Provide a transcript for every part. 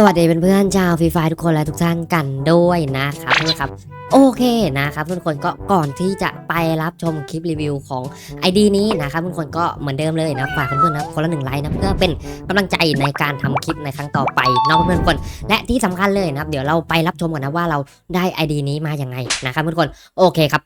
สวัสดีเพื่อนๆชาวฟรีไฟทุกคนและทุกท่านกันด้วยนะครับเพื่อนครับ โอเคนะครับทุกคนก็ก่อนที่จะไปรับชมคลิปรีวิวของ ID นี้นะครับทุกคนก็เหมือนเดิมเลยนะฝากเพื่อนๆนะคนละหนึ่งไลค์นะเพื่อเป็นกำลังใจในการทำคลิปในครั้งต่อไปนอกเพื่อนๆคน และที่สำคัญเลยนะครับเดี๋ยวเราไปรับชมกันนะว่าเราได้ ID นี้มาอย่างไงนะครับเพื่อนๆทุกคนโอเคครับ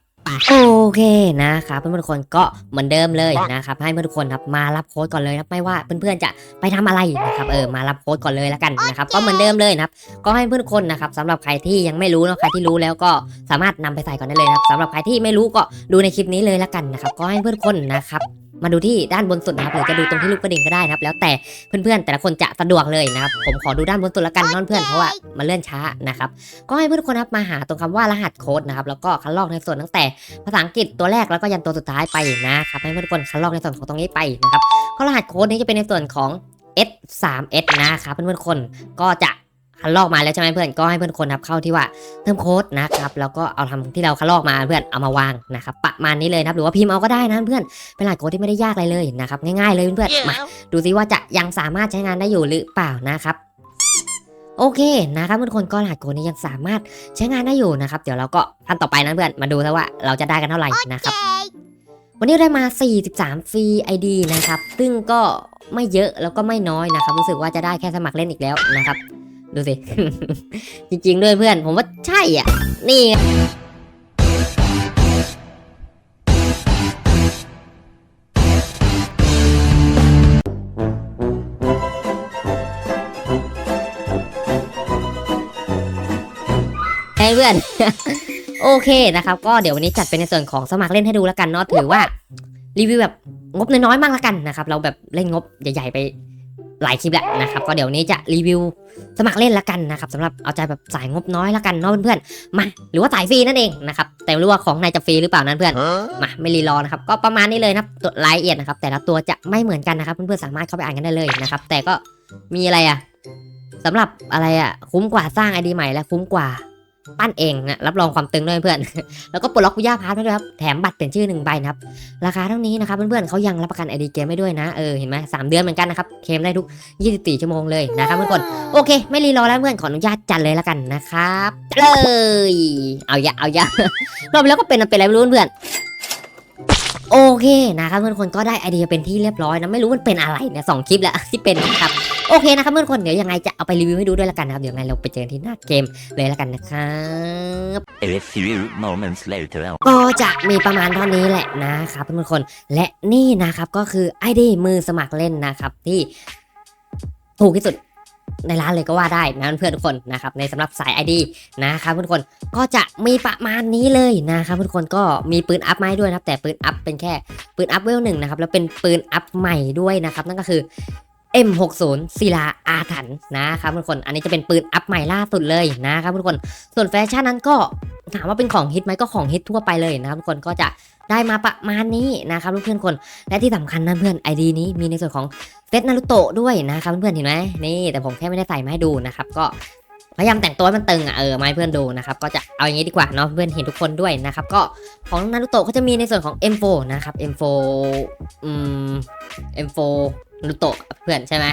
โอเคนะครับเพื่อนๆทุกคนก็เหมือนเดิมเลยนะครับให้เพื่อนๆทุกคนครับมารับโค้ดก่อนเลยนะไม่ว่าเพื่อนๆจะไปทำอะไรนะครับเออมารับโค้ดก่อนเลยแล้วกันนะครับก็เหมือนเดิมเลยนะครับก็ให้เพื่อนคนนะครับสำหรับใครที่ยังไม่รู้นะใครที่รู้แล้วก็สามารถนำไปใส่ก่อนได้เลยนะครับสำหรับใครที่ไม่รู้ก็ดูในคลิปนี้เลยแล้วกันนะครับก็ให้เพื่อนคนนะครับ มาดูที่ด้านบนสุดนะครับหรือจะดูตรงที่ลูกกระดิ่งก็ได้นะครับ แล้วแต่เพื่อนๆ แต่ละคนจะสะดวกเลยนะครับ ผมขอดูด้านบนสุดล้วกันเนอนเพื่อนเพราะว่ามันเลื่อนช้านะครับ ก็ให้เพื่อนคนครับมาหาตรงคำว่ารหัสโค้ดนะครับ แล้วก็คัดลอกในส่วนตั้งแต่ภาษาอังกฤษตัวแรกแล้วก็ยันตัวสุดท้ายไปนะครับ ให้เพื่อนทุกคนคัดลอกในส่วนของตรงนี้ไปนะครับ ก็รหัสโค้ดนี้จะเป็นในส่วนของ S 3 S นะครับเพื่อนๆคนก็จะ คัดลอกมาแล้วใช่ไหมเพื่อนก็ให้เพื่อนคนนับเข้าที่ว่าเติมโค้ดนะครับแล้วก็เอาทำที่เราคัดลอกมาเพื่อนเอามาวางนะครับประมาณนี้เลยนะครับหรือว่าพิมพ์เอาก็ได้นะเพื่อนเป็นรหัสโค้ดที่ไม่ได้ยากอะไรเลยนะครับง่ายๆเลยเพื่อนๆมาดูซิว่าจะยังสามารถใช้งานได้อยู่หรือเปล่านะครับโอเคนะครับเพื่อนคนก็รหัสโค้ดนี้ยังสามารถใช้งานได้อยู่นะครับ เดี๋ยวเราก็ขั้นต่อไปนะเพื่อนมาดูซะว่าเราจะได้กันเท่าไหร่นะครับวันนี้ได้มา 43 ฟรี ID นะครับ ซึ่งก็ไม่เยอะแล้วก็ไม่น้อยนะครับ รู้สึกว่าจะได้แค่สมัครเล่นอีกแล้วนะครับ ดูสิ จริงๆด้วยเพื่อน ผมว่าใช่อะ นี่ไงให้เพื่อน โอเคนะครับ ก็เดี๋ยววันนี้จัดเป็นในส่วนของสมัครเล่นให้ดูแล้วกันเนาะถือว่ารีวิวแบบงบน้อยๆมากแล้วกันนะครับ เราแบบเล่นงบใหญ่ๆไป หลายคลิปแล้วนะครับก็เดี๋ยวนี้จะรีวิวสมัครเล่นแล้วกันนะครับสำหรับเอาใจแบบสายงบน้อยแล้วกันเนาะเพื่อนๆมาหรือว่าสายฟรีนั่นเองนะครับแต่ไม่รู้ว่าของนายจะฟรีหรือเปล่านั้นเพื่อนมาไม่รีรอนะครับก็ประมาณนี้เลยนะครับตัวรายละเอียดนะครับแต่ละตัวจะไม่เหมือนกันนะครับเพื่อนๆสามารถเข้าไปอ่านกันได้เลยนะครับแต่ก็มีอะไรอะสำหรับอะไรอะคุ้มกว่าสร้างไอดีใหม่และคุ้มกว่า ปั้นเองนะรับรองความตึงด้วยเพื่อน แล้วก็ปลดล็อกคุย่าพาร์ทด้วยครับ แถมบัตรเปลี่ยนชื่อหนึ่งใบนะครับ ราคาเท่านี้นะครับเพื่อนๆเขายังรับประกันไอดีเกมไม่ด้วยนะ เออเห็นไหมสามเดือนเหมือนกันนะครับ เคมได้ทุก 24 ชั่วโมงเลยนะครับเพื่อนๆโอเค ไม่รีรอแล้วเพื่อนขออนุญาตจัดเลยแล้วกันนะครับจัดเลยเอาอย่าเอาอย่ารอบไปแล้วก็เป็นเป็นอะไรไม่รู้เพื่อน โอเคนะครับเพื่อนคนก็ได้ไอเดียเป็นที่เรียบร้อยนะไม่รู้มันเป็นอะไรเนี่ยสองคลิปแล้วที่เป็นนะครับโอเคนะครับเพื่อนคนเดี๋ยวยังไงจะเอาไปรีวิวให้ดูด้วยล้วกันนะครับเดี๋ยวยังไงเราไปเจอที่หน้าเกมเลยล้วกันนะครับ A few moments later. ก็จะมีประมาณเท่านี้แหละนะครับเพื่อนคนและนี่นะครับก็คือ ID มือสมัครเล่นนะครับที่ถูกที่สุด ในร้านเลยก็ว่าได้นะเพื่อนทุกคนนะครับในสำหรับสาย ID นะครับเพื่อนทุกคนก็จะมีประมาณนี้เลยนะครับเพื่อนทุกคนก็มีปืนอัพมาให้ด้วยนะครับแต่ปืนอัพเป็นแค่ปืนอัพเวลหนึ่งนะครับแล้วเป็นปืนอัพใหม่ด้วยนะครับนั่นก็คือ M60 ศิลาอาถรรพ์นะครับทุกคน อันนี้จะเป็นปืนอัพใหม่ล่าสุดเลยนะครับทุกคน ส่วนแฟชั่นนั้นก็ ถามว่าเป็นของฮิตไหมก็ของฮิตทั่วไปเลยนะครับทุกคนก็จะได้มาประมาณนี้นะครับเพื่อนๆคน และที่สำคัญนะเพื่อนไอดีนี้มีในส่วนของเซตนารุโตะด้วยนะครับเพื่อนๆเห็นไหมนี่แต่ผมแค่ไม่ได้ใส่มาให้ดูนะครับก็พยายามแต่งตัวให้มันตึงอะเออมาให้เพื่อนดูนะครับก็จะเอาอย่างนี้ดีกว่าเนาะเพื่อนเห็นทุกคนด้วยนะครับก็ของนารุโตะก็จะมีในส่วนของ M4 นะครับ M4 อืม M4 นารุโตะเพื่อนใช่ไหม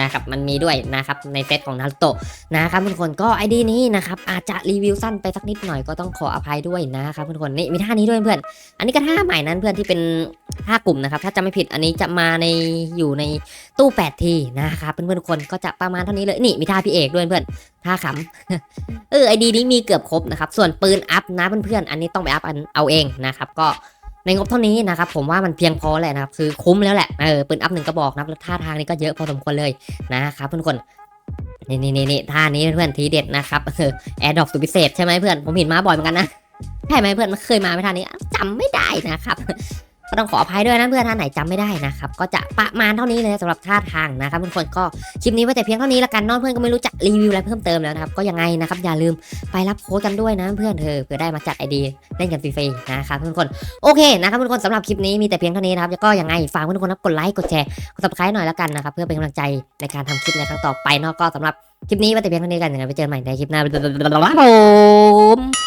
นะครับมันมีด้วยนะครับในเซตของนารุโตะนะครับทุกคนก็ไอดีนี้นะครับอาจจะรีวิวสั้นไปสักนิดหน่อยก็ต้องขออภัยด้วยนะครับทุกคนนี่มีท่านี้ด้วยเพื่อน อันนี้ก็ท่าใหม่นั้นเพื่อนที่เป็นท่ากลุ่มนะครับถ้าจะไม่ผิดอันนี้จะมาในอยู่ในตู้8ทีนะครับเพื่อนๆทุกคนก็จะประมาณเท่านี้เลยนี่มีท่าพี่เอกด้วยเพื่อนท่าขำเออไอดีนี้มีเกือบครบนะครับส่วนปืนอัพนะเพื่อนๆอันนี้ต้องไปอัพอันเอาเองนะครับก็ ในงบเท่านี้นะครับผมว่ามันเพียงพอแหละนะครับคือคุ้มแล้วแหละเออปืนอัพหนึ่งกระบอกนะครับแล้วท่าทางนี้ก็เยอะพอสมควรเลยนะครับเพื่อนๆทุกคนนี่นี่นี่ท่านี้เพื่อนทีเด็ดนะครับแอร์ดรอปสุดพิเศษใช่ไหมเพื่อนผมเห็นมาบ่อยเหมือนกันนะใช่ไหมเพื่อนมันเคยมาไม่ท่านี้จำไม่ได้นะครับ ก็ต้องขออภัยด้วยนะเพื่อนท่านไหนจำไม่ได้นะครับก็จะประมาณเท่านี้เลยสำหรับท่าทางนะครับทุกคนก็คลิปนี้ไว้แต่เพียงเท่านี้ละกันเนอนเพื่อนก็ไม่รู้จะรีวิวอะไรเพิ่มเติมแล้วนะครับก็ยังไงนะครับอย่าลืมไปรับโค้ดกันด้วยนะเพื่อนเธอเพื่อได้มาจัดไอดีเล่นกันฟรีๆนะครับทุกคนโอเคนะครับทุกคนสำหรับคลิปนี้มีแต่เพียงเท่านี้นะครับก็ยังไงฝากทุกคนนะกดไลค์กดแชร์กด subscribe หน่อยแล้วกันนะครับเพื่อเป็นกำลังใจในการทำคลิปในครั้งต่อไปเนาะก็สำหรับคลิปนี้ไว้แต่เพียงเท่านี้กันเดี๋ยวไปเจอใหม่ในคลิปหน้าบ๊ายบายผม